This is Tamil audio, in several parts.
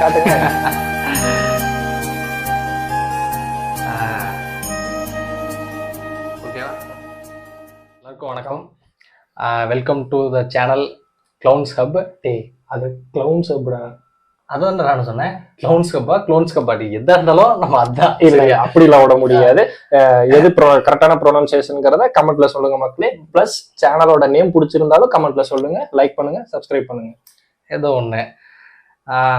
காட்டுங்க ஓகேவா எல்லாருக்கும் வணக்கம். Welcome to the channel clowns hub டேய் அது கிளவுன்ஸ் அப்படிடா அதான் நான் சொன்னேன். க்ளவுன்ஸ் ஹப்பா க்ளவுன்ஸ் கப்பாடி எதா இருந்தாலும் நம்ம அதான். இல்ல? அப்படிலாம் விட முடியாது. எது கரெக்டான ப்ரொனன்சியேஷனுங்கிறத கமெண்ட்ல சொல்லுங்க மக்களே. பிளஸ் சேனலோட நேம் பிடிச்சிருந்தாலும் கமெண்ட்ல சொல்லுங்க லைக் பண்ணுங்க சப்ஸ்கிரைப் பண்ணுங்க. ஏதோ ஆஹ்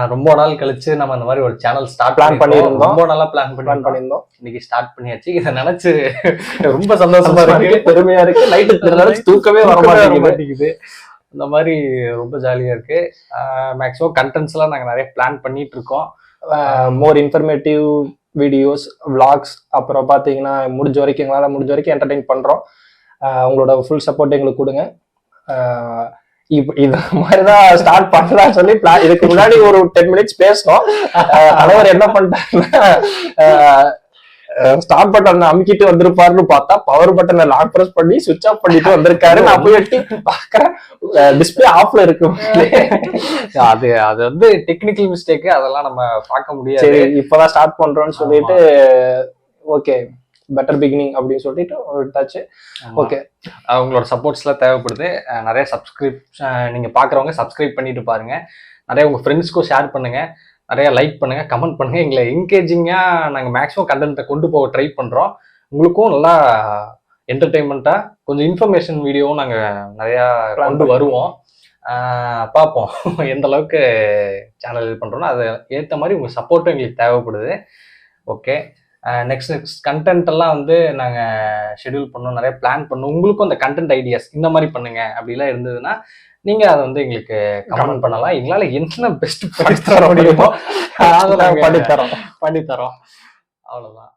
ரொம்ப நாள் கழிச்சு நம்ம இந்த மாதிரி ஒரு சேனல் ஸ்டார்ட் Plan பண்ணியிருந்தோம். ரொம்ப நாளா பிளான் பிளான் பண்ணி பண்ணியிருந்தோம். இன்னைக்கு ஸ்டார்ட் பண்ணியாச்சு. இதை நினைச்சு ரொம்ப சந்தோஷமா இருக்கு. பெருமையா இருக்கு. நைட்டு திருநாள் தூக்கவே வர மாட்டேங்குது. இந்த மாதிரி ரொம்ப ஜாலியா இருக்கு. மேக்ஸிமம் கண்டென்ட்ஸ் எல்லாம் நாங்க நிறைய பிளான் பண்ணிட்டு இருக்கோம். மோர் இன்ஃபர்மேட்டிவ் வீடியோஸ் vlogs அப்புறம் பார்த்தீங்கன்னா முடிஞ்ச வரைக்கும் எங்களால் முடிஞ்ச வரைக்கும் என்டர்டெயின் பண்ணுறோம் உங்களோட ஃபுல் சப்போர்ட் எங்களுக்கு கொடுங்க. இது மாதிரி தான் ஸ்டார்ட் பண்ணலாம் சொல்லி plan- இதுக்கு முன்னாடி ஒரு டென் மினிட்ஸ் பேசணும் தலைவர் என்ன பண்ணிட்டாருன்னா ஸ்டார்ட் பட்டன் அமுக்கிட்டு வந்திருப்பாருன்னு பார்த்தா பவர் பட்டனை லாக் பிரஸ் பண்ணி சுவிட்ச் ஆஃப் பண்ணிட்டு வந்திருக்காரு. நான் போய் எட்டி பாக்குறேன் டிஸ்பிளே ஆஃப்ல இருக்கு. அது அது வந்து டெக்னிக்கல் மிஸ்டேக் அதெல்லாம் நம்ம பார்க்க முடியாது. இப்பதான் ஸ்டார்ட் பண்றோம்னு சொல்லிட்டு ஓகே பெட்டர் பிகினிங் அப்படின்னு சொல்லிட்டு விட்டாச்சு. ஓகே அஹ் உங்களோட சப்போர்ட்ஸ்லாம் தேவைப்படுது. நிறைய சப்ஸ்கிரைப் நீங்க பாக்குறவங்க சப்ஸ்கிரைப் பண்ணிட்டு பாருங்க. நிறைய உங்க ஃப்ரெண்ட்ஸ்க்கும் ஷேர் பண்ணுங்க. நிறைய லைக் பண்ணுங்க கமெண்ட் பண்ணுங்க. எங்களை என்கேஜிங்கா நாங்க மேக்ஸிமம் கண்டென்ட்டை கொண்டு போக ட்ரை பண்றோம். உங்களுக்கும் நல்லா என்டர்டைன்மெண்ட்டா கொஞ்சம் இன்ஃபர்மேஷன் வீடியோவும் நாங்க நிறைய கொண்டு வருவோம். பார்ப்போம். எந்த அளவுக்கு சேனல் இது பண்றோம்னா அது ஏத்த மாதிரி உங்க சப்போர்ட்டும் எங்களுக்கு தேவைப்படுது. ஓகே நெக்ஸ்ட் நெக்ஸ்ட் கண்டென்ட் எல்லாம் வந்து நாங்க ஷெட்யூல் பண்ணோம் நிறைய பிளான் பண்ணோம். உங்களுக்கும் அந்த கண்டென்ட் ஐடியாஸ் இந்த மாதிரி பண்ணுங்க அப்படிலாம் இருந்ததுன்னா நீங்க அதை வந்து எங்களுக்கு கமெண்ட் பண்ணலாம். எங்களால என்ன பெஸ்ட் பண்ணி தர முடியுமோ அதை நாங்க பண்ணி தரோம் பண்ணி தரோம் அவ்வளவுதான்.